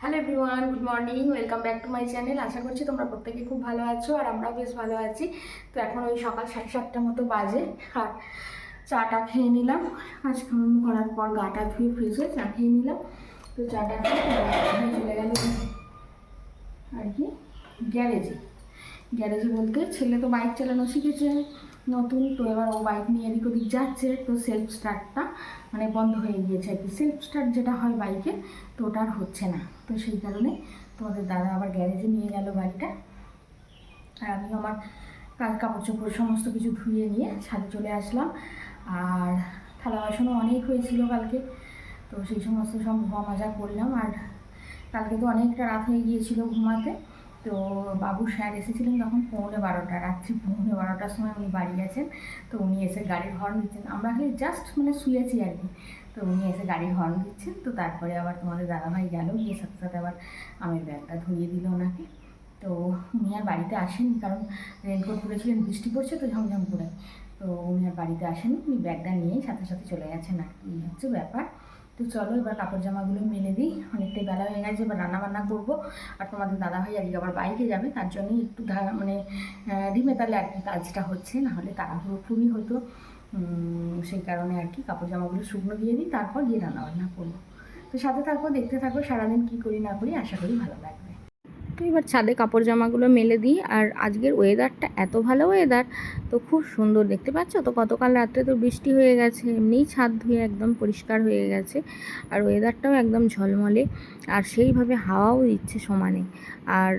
Hello everyone good morning welcome back to my channel আশা করছি তোমরা প্রত্যেকে খুব ভালো আছো আর আমরাও বেশ ভালো আছি। তো এখন ওই সকাল সাড়ে সাতটা মতো বাজে আর চাটা খেয়ে নিলাম। আজ খাওয়ান করার পর গাটা ধুয়ে ফ্রিজে চা খেয়ে নিলাম। তো চাটা খেয়ে চলে গেল আর কি, গ্যারেজে। গ্যারেজে বলতে ছেলে তো বাইক চালানো শিখেছে, নতুন তো এবার ও বাইক নিয়ে এদিক ওদিক যাচ্ছে, তো সেলফ স্টার্টটা মানে বন্ধ হয়ে গিয়েছে আর কি। সেলফ স্টার্ট যেটা হয় বাইকে, তো ওটা আর হচ্ছে না। তো সেই কারণে তোমাদের দাদা আবার গ্যারেজে নিয়ে গেল গাড়িটা আর আমি আমার কাপড় চোপড় সমস্ত কিছু ধুয়ে নিয়ে ছাদে চলে আসলাম। আর থালা বাসনও অনেক হয়েছিল কালকে, তো সেই সমস্ত সব ধোয়া মাজা করলাম। আর কালকে তো অনেকটা রাত হয়ে গিয়েছিল ঘুমাতে। তো বাবু স্যার এসেছিলেন তখন পৌনে বারোটা, রাত্রি পৌনে বারোটার সময় উনি বাড়ি গেছেন। তো উনি এসে গাড়ির হর্ন দিচ্ছেন। আমরা খালি জাস্ট মানে শুয়েছি আর কি। তো উনি এসে গাড়ির হর্ন দিচ্ছেন। তো তারপরে আবার তোমাদের দাদাভাই গেল। গিয়ে সাথে সাথে আবার আমের ব্যাগটা ধরিয়ে দিল ওনাকে। তো উনি আর বাড়িতে আসেননি কারণ রেনকোট পরেছিলেন, বৃষ্টি পড়ছে তো ঝমঝম করে। তো উনি আর বাড়িতে আসেননি। উনি ব্যাগটা নিয়েই সাথে সাথে চলে গেছেন আর কি। হচ্ছে ব্যাপার। তো চলো এবার কাপড় জামাগুলো মেলে দিই। অনেকটাই বেলা হয়ে গেছে, এবার রান্না বান্না করব। আর তোমাদের দাদা দাদাভাই আজকে আবার বাইকে যাবে, তার জন্যই একটু মানে ডিমে তাহলে আর কি কাজটা হচ্ছে, নাহলে তাড়াহুড়ো খুবই হতো। সেই কারণে আর কি কাপড় জামাগুলো শুকনো দিয়ে দিই, তারপর গিয়ে রান্না বান্না করব। তো সাথে থাকো, দেখতে থাকো, সারাদিন কী করি না করি, আশা করি ভালো লাগবে। এবার ছাদে কাপড় জামাগুলো মেলে দিই। আর আজকের ওয়েদারটা এত ভালো ওয়েদার তো খুব সুন্দর। দেখতে পাচ্ছ তো? গতকাল রাত্রে তো বৃষ্টি হয়ে গেছে, এমনিই ছাদ ধুয়ে একদম পরিষ্কার হয়ে গেছে। আর ওয়েদারটাও একদম ঝলমলে। আর সেইভাবে হাওয়াও দিচ্ছে সমানে। আর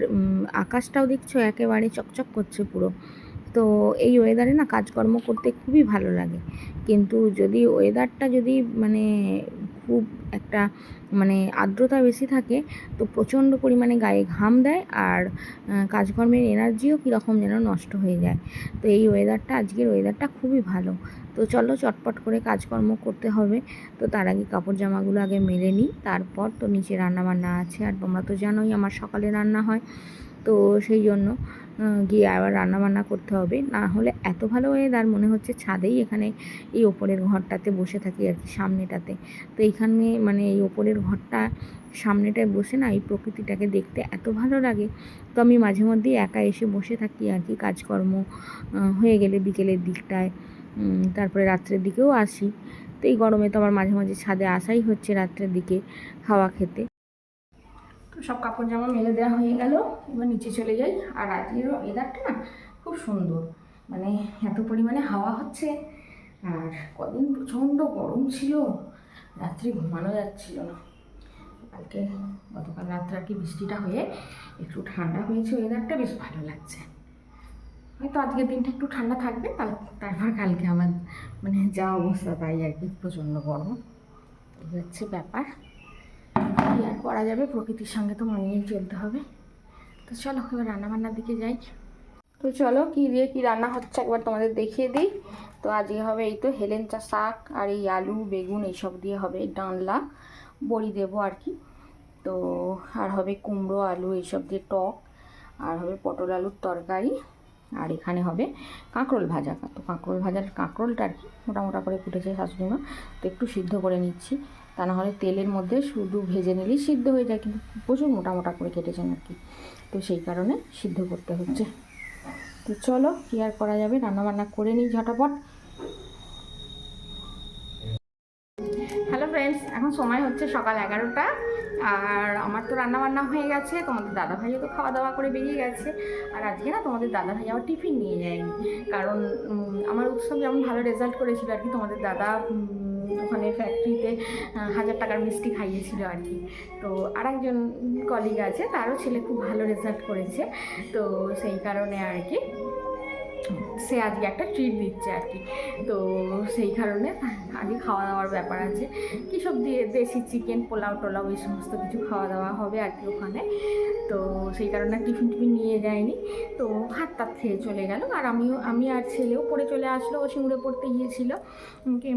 আকাশটাও দেখছ একেবারে চকচক করছে পুরো। তো এই ওয়েদারে না কাজকর্ম করতে খুবই ভালো লাগে। কিন্তু যদি ওয়েদারটা যদি মানে খুব একটা মানে আর্দ্রতা বেশি থাকে, তো প্রচণ্ড পরিমাণে গায়ে ঘাম দেয় আর কাজকর্মের এনার্জিও কীরকম যেন নষ্ট হয়ে যায়। তো এই ওয়েদারটা আজকের ওয়েদারটা খুবই ভালো। তো চলো চটপট করে কাজকর্ম করতে হবে। তো তার আগে কাপড় জামাগুলো আগে মেলে নিই, তারপর তো নিচে রান্না বান্না আছে। আর তোমরা তো জানোই আমার সকালে রান্না হয়, তো সেই জন্য গিয়ে আবার রান্না বান্না করতে হবে। না হলে এত ভালো ওয়েদার মনে হচ্ছে ছাদেই এখানে এই ওপরের ঘরটাতে বসে থাকি আর কি, সামনেটাতে। তো এইখানে মানে এই ওপরের ঘরটা সামনেটায় বসে না এই প্রকৃতিটাকে দেখতে এত ভালো লাগে। তো আমি মাঝে মধ্যেই একা এসে বসে থাকি আর কি, কাজকর্ম হয়ে গেলে বিকেলের দিকটায় তারপরে রাত্রের দিকেও আসি। তো এই গরমে তো আমার মাঝে মাঝে ছাদে আসাই হচ্ছে রাত্রের দিকে হাওয়া খেতে। সব কাপড় জামা মেলে দেওয়া হয়ে গেল। এবার নিচে চলে যাই। আর আজকের ওয়েদারটা না খুব সুন্দর। মানে এত পরিমাণে হাওয়া হচ্ছে। আর কদিন প্রচণ্ড গরম ছিল। রাত্রে ঘুমানো যাচ্ছিল না। কালকে গতকাল রাত্রে আর কি বৃষ্টিটা হয়ে একটু ঠান্ডা হয়েছে ওয়েদারটা বেশ ভালো লাগছে। হয়তো আজকের দিনটা একটু ঠান্ডা থাকবে। তার- তারপর কালকে আমার মানে যা অবস্থা তাই আর কি, প্রচণ্ড গরম। এই হচ্ছে ব্যাপার। কি আর করা যাবে? প্রকৃতির সঙ্গে তো মানিয়ে চলতে হবে। তো চলো, এবার রান্নাবান্নার দিকে যাই। তো চলো, কী দিয়ে কী রান্না হচ্ছে একবার তোমাদের দেখিয়ে দিই। তো আজকে হবে এই তো হেলেঞ্চা শাক আর এই আলু, বেগুন, এইসব দিয়ে হবে ডালনা বড়ি দেবো আর কি। তো আর হবে কুমড়ো, আলু, এইসব দিয়ে টক, আর হবে পটল আলুর তরকারি, আর এখানে হবে কাঁকরোল ভাজা। তো কাঁকরোল ভাজার কাঁকরোলটা আর কি মোটা মোটা করে ফুটেছে শাশুড়ি মা তো একটু সিদ্ধ করে নিচ্ছি। তা না হলে তেলের মধ্যে শুধু ভেজে নিলেই সিদ্ধ হয়ে যায়, কিন্তু প্রচুর মোটা মোটা করে কেটেছেন আর কি। তো সেই কারণে সিদ্ধ করতে হচ্ছে। তো চলো, কি আর করা যাবে? রান্নাবান্না করে নিই ঝটাপট। হ্যালো ফ্রেন্ডস, এখন সময় হচ্ছে সকাল এগারোটা, আর আমার তো রান্না বান্না হয়ে গেছে। তোমাদের দাদা ভাইও তো খাওয়া দাওয়া করে বেরিয়ে গেছে। আর আজকে না তোমাদের দাদা ভাই আবার টিফিন নিয়ে যায়নি। কারণ আমার উৎসব যেমন ভালো রেজাল্ট করেছিল আর কি, তোমাদের দাদা ওখানে ফ্যাক্টরিতে হাজার টাকার মিষ্টি খাইয়েছিল আর কি। তো আর একজন কলিগ আছে, তারও ছেলে খুব ভালো রেজাল্ট করেছে। তো সেই কারণে আর কি। সে আজকে একটা ট্রিট দিচ্ছে আর কি। তো সেই কারণে আজকে খাওয়া দাওয়ার ব্যাপার আছে। কী সব দিয়ে দেশি চিকেন পোলাও টোলাও এই সমস্ত কিছু খাওয়া দাওয়া হবে আর কি ওখানে। তো সেই কারণে টিফিন টিফিন নিয়ে যায়নি। তো হাত টাত খেয়ে চলে গেল। আর আমিও, আমি আর ছেলেও পড়ে চলে আসলো। ও সিঙ্গুরে পড়তে গিয়েছিল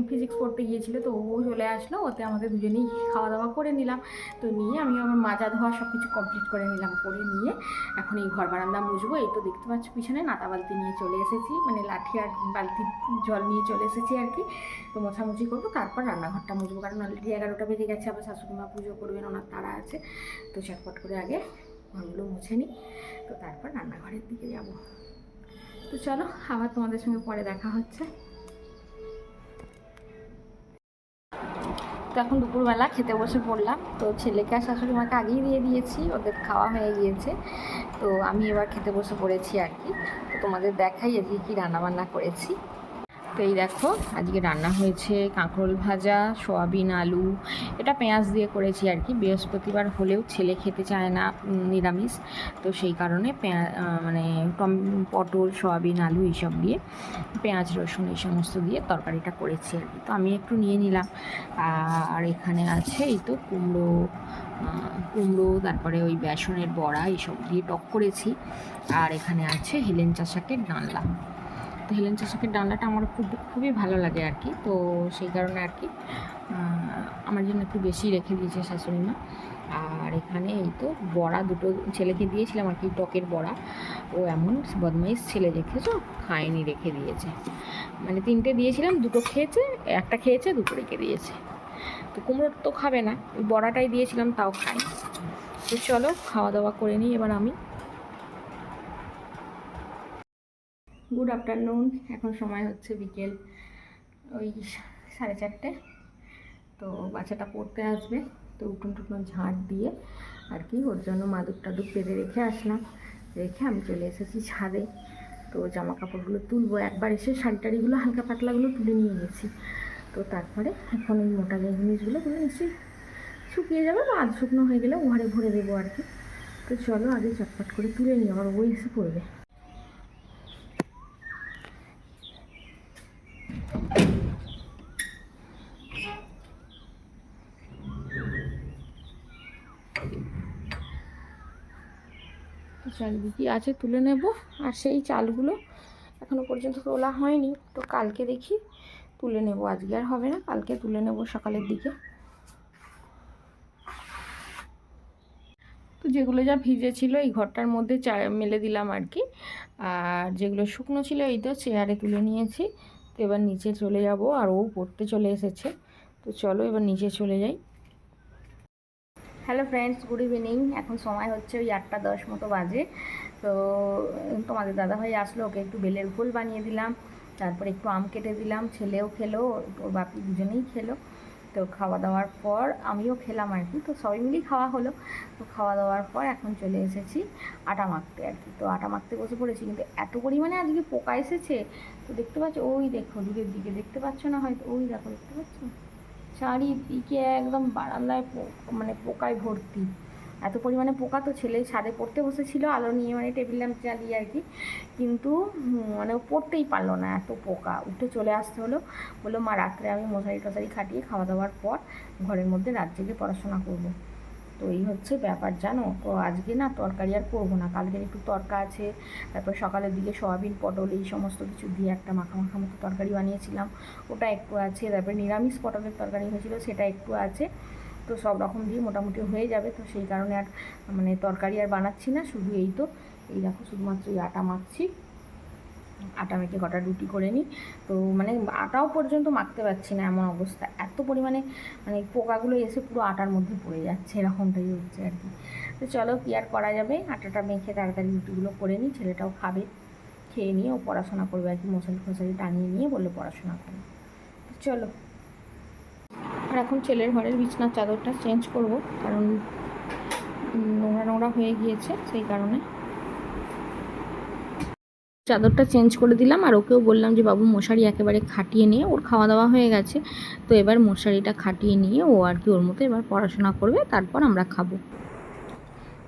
ফিজিক্স পড়তে গিয়েছিল। তো ও চলে আসলো। ওতে আমাদের দুজনেই খাওয়া দাওয়া করে নিলাম। তো নিয়ে আমি আমার মাজা ধোয়া সব কিছু কমপ্লিট করে নিলাম। করে নিয়ে এখন এই ঘর বারান্দা মুছবো। এই তো দেখতে পাচ্ছ পিছনে নাতাবালতি নিয়ে চলে চলে এসেছি মানে লাঠি আর বালতি জল নিয়ে চলে এসেছি আর কি। তো মোছামুছি করব, তারপর রান্নাঘরটা মুছবো, কারণ অলরেডি এগারোটা বেজে গেছে, আবার শাশুড়িমা পুজো করবেন, ওনার তারা আছে। তো চটপট করে আগে ঘরগুলো মুছে নিই, তো তারপর রান্নাঘরের দিকে যাব। তো চলো, আবার তোমাদের সঙ্গে পরে দেখা হচ্ছে। তো এখন দুপুরবেলা খেতে বসে পড়লাম। তো ছেলেকে আর শাশুড়ি মাকে আগেই দিয়ে দিয়েছি, ওদের খাওয়া হয়ে গিয়েছে। তো আমি এবার খেতে বসে পড়েছি আর কি। তো তোমাদের দেখাই আজকে কী রান্নাবান্না করেছি। তো এই দেখো, আজকে রান্না হয়েছে কাঁকরোল ভাজা, সোয়াবিন আলু। এটা পেঁয়াজ দিয়ে করেছি আর কি। বৃহস্পতিবার হলেও ছেলে খেতে চায় না নিরামিষ। তো সেই কারণে পেঁয়া মানে টম, পটল, সোয়াবিন আলু এইসব দিয়ে পেঁয়াজ, রসুন এই সমস্ত দিয়ে তরকারিটা করেছি আর কি। তো আমি একটু নিয়ে নিলাম। আর এখানে আছে এই তো কুমড়ো কুমড়ো, তারপরে ওই বেসনের বড়া এইসব দিয়ে টক করেছি। আর এখানে আছে হেলেঞ্চা চাষাকে ডালনা। তো হেলেঞ্চা শাকের ডালনাটা আমার খুব, খুবই ভালো লাগে আর কি। তো সেই কারণে আর কি আমার জন্য একটু বেশি রেখে দিয়েছে শাশুড়ি মা আর এখানে এই তো বড়া দুটো ছেলেকে দিয়েছিলাম আর কি, টকের বড়া। ও এমন বদমাইশ ছেলে দেখেছ? খায়নি, রেখে দিয়েছে। মানে তিনটে দিয়েছিলাম, দুটো খেয়েছে, একটা খেয়েছে, দুটো রেখে দিয়েছে। তো কুমড়ো তো খাবে না, ওই বড়াটাই দিয়েছিলাম, তাও খায়নি। তো চলো, খাওয়া দাওয়া করে নিই, এবার আমি। গুড আফটারনুন এখন সময় হচ্ছে বিকেল ওই সাড়ে চারটে। তো বাচ্চাটা পড়তে আসবে, তো উঠুন টুটুন ঝাঁট দিয়ে আর কি ওর জন্য মাদুর টাদুর পেতে রেখে আসলাম। রেখে আমি চলে এসেছি ছাদে। তো জামা কাপড়গুলো তুলবো। একবার এসে শাড়ি টাড়িগুলো, হালকা পাতলাগুলো তুলে নিয়ে গেছি। তো তারপরে এখন ওই মোটা জিনিসগুলো তুলে নিশ্চয়ই শুকিয়ে যাবে বা আধ শুকনো হয়ে গেলে ঘরে ভরে দেবো আর কি। তো চলো আগে চটপট করে তুলে নিই। আবার ওই এসে পড়বে। তো চালগুলো আছে, তুলে নেব। আর সেই চালগুলো এখনও পর্যন্ত তোলা হয়নি। তো কালকে দেখি, তুলে নেব। আজকে আর হবে না, কালকে তুলে নেব সকালের দিকে। তো যেগুলো যা ভিজে ছিল এই ঘরটার মধ্যে চা মেলে দিলাম আর কি। আর যেগুলো শুকনো ছিল, এই তো চেয়ারে তুলে নিয়েছি। তো এবার নিচে চলে যাব, আর ও পড়তে চলে এসেছে। তো চলো এবার নিচে চলে যাই। হ্যালো ফ্রেন্ডস গুড ইভিনিং এখন সময় হচ্ছে ওই আটটা দশ মতো বাজে। তো, তোমাদের দাদাভাই আসলো, ওকে একটু বেলের ফুল বানিয়ে দিলাম, তারপর একটু আম কেটে দিলাম, ছেলেও খেলো, ওর বাপি দুজনেই খেলো। তো খাওয়া দাওয়ার পর আমিও খেলাম আর কি, তো সবাই মিলেই খাওয়া হলো। তো খাওয়া দাওয়ার পর এখন চলে এসেছি আটা মাখতে আর কি। তো আটা মাখতে বসে পড়েছি, কিন্তু এত পরিমাণে আজকে পোকা এসেছে, তো দেখতে পাচ্ছ, ওই দেখো, দূরের দিকে দেখতে পাচ্ছ না হয়তো, ওই দেখো, দেখতে পাচ্ছ? চারিদিকে একদম বারান্দায় মানে পোকায় ভর্তি। এত পরিমাণে পোকা তো ছেলে ছাদে পড়তে বসেছিল, আলো নিয়ে মানে টেবিল ল্যাম্প চালিয়ে আর কি। কিন্তু মানে পড়তেই পারল না এত পোকা। উঠে চলে আসতে হলো, বলল, মা, রাত্রে আমি মশারি টশারি খাটিয়ে খাওয়া দাওয়ার পর ঘরের মধ্যে রাত জেগে পড়াশোনা করব। তো এই হচ্ছে ব্যাপার, জানো? তো আজকে না তরকারি আর করব না। কালকে একটু তরকা আছে, তারপর সকালের দিকে সয়াবিন, পটল এই সমস্ত কিছু দিয়ে একটা মাখা মাখা মতো তরকারি বানিয়েছিলাম। ওটা একটু আছে, তারপরে নিরামিষ পটলের তরকারি হয়েছিল, সেটা একটু আছে। তো সব রকম দিয়ে মোটামুটি হয়ে যাবে, তো সেই কারণে আর মানে তরকারি আর বানাচ্ছি না, শুধু এই তো। এই দেখো, শুধুমাত্র এই আটা মাখছি। আটা মেখে কটা রুটি করে নিই। তো মানে আটাও পর্যন্ত মাখতে পারছি না এমন অবস্থা। এত পরিমাণে মানে পোকাগুলো এসে পুরো আটার মধ্যে পড়ে যাচ্ছে, এরকমটাই হচ্ছে আর কি। তো চলো কি আর করা যাবে? আটাটা মেখে তাড়াতাড়ি রুটিগুলো করে নিই, ছেলেটাও খাবে, খেয়ে নিয়ে ও পড়াশোনা করবে আর কি, মশারি ফশারি টানিয়ে নিয়ে বললে পড়াশোনা করবে চলো। আর এখন ছেলের ঘরের বিছনার চাদরটা চেঞ্জ করব, কারণ নোংরা নোংরা হয়ে গিয়েছে সেই কারণে। চাদরটা চেঞ্জ করে দিলাম আর ওকেও বললাম যে, বাবু, মশারি একেবারে খাটিয়ে নিয়ে, ওর খাওয়া দাওয়া হয়ে গেছে। তো এবার মশারিটা খাটিয়ে নিয়ে ও আর কি ওর মতো এবার পড়াশোনা করবে, তারপর আমরা খাব।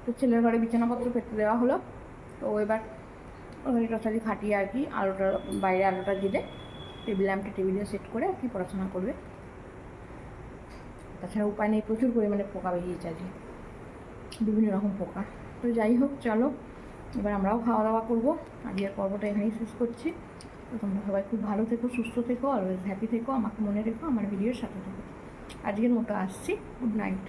তো ছেলের ঘরে বিছানাপত্র পেতে দেওয়া হলো। তো এবার ওই টসারি খাটিয়ে আর কি আলোটা, বাইরে আলোটা দিলে টেবিল ল্যাম্পটা টেবিলে সেট করে আর কি পড়াশোনা করবে। তাছাড়া উপায় নেই, প্রচুর পরিমাণে পোকা বেরিয়েছে আজকে। বিভিন্ন রকম পোকা। তো যাই হোক, চলো। এবার আমরাও খাওয়া দাওয়া করব। আজকের পর্বটা এখানেই শেষ করছি। তো তোমরা সবাই খুব ভালো থেকো, সুস্থ থেকো অলওয়েজ হ্যাপি থেকো, আমাকে মনে রেখো, আমার ভিডিওর সাথে থেকো। আজকের মতো আসছি। Good night